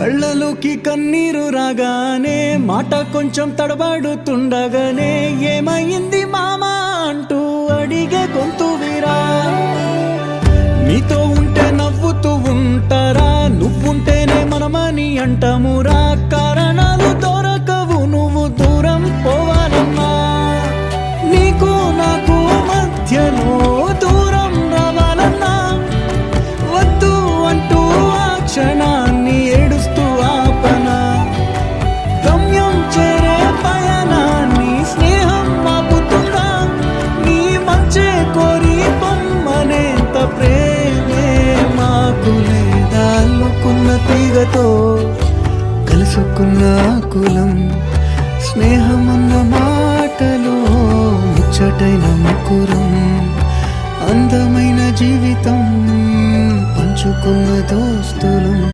కళ్ళలోకి కన్నీరు రాగానే మాట కొంచెం తడబడుతుండగానే ఏమైంది మామా అంటూ అడిగే గొంతు వీరా. నీతో ఉంటే నవ్వుతూ ఉంటారా నువ్వుంటేనే మనమని అంటామురా కారా కోరి పొమ్మనేంత ప్రేమే మాకు లేదా? అల్లుకున్న తీగతో కలుసుకున్న కులం స్నేహమన్న మాటలో ముచ్చటైన ముకురం అందమైన జీవితం పంచుకున్న దోస్తులం.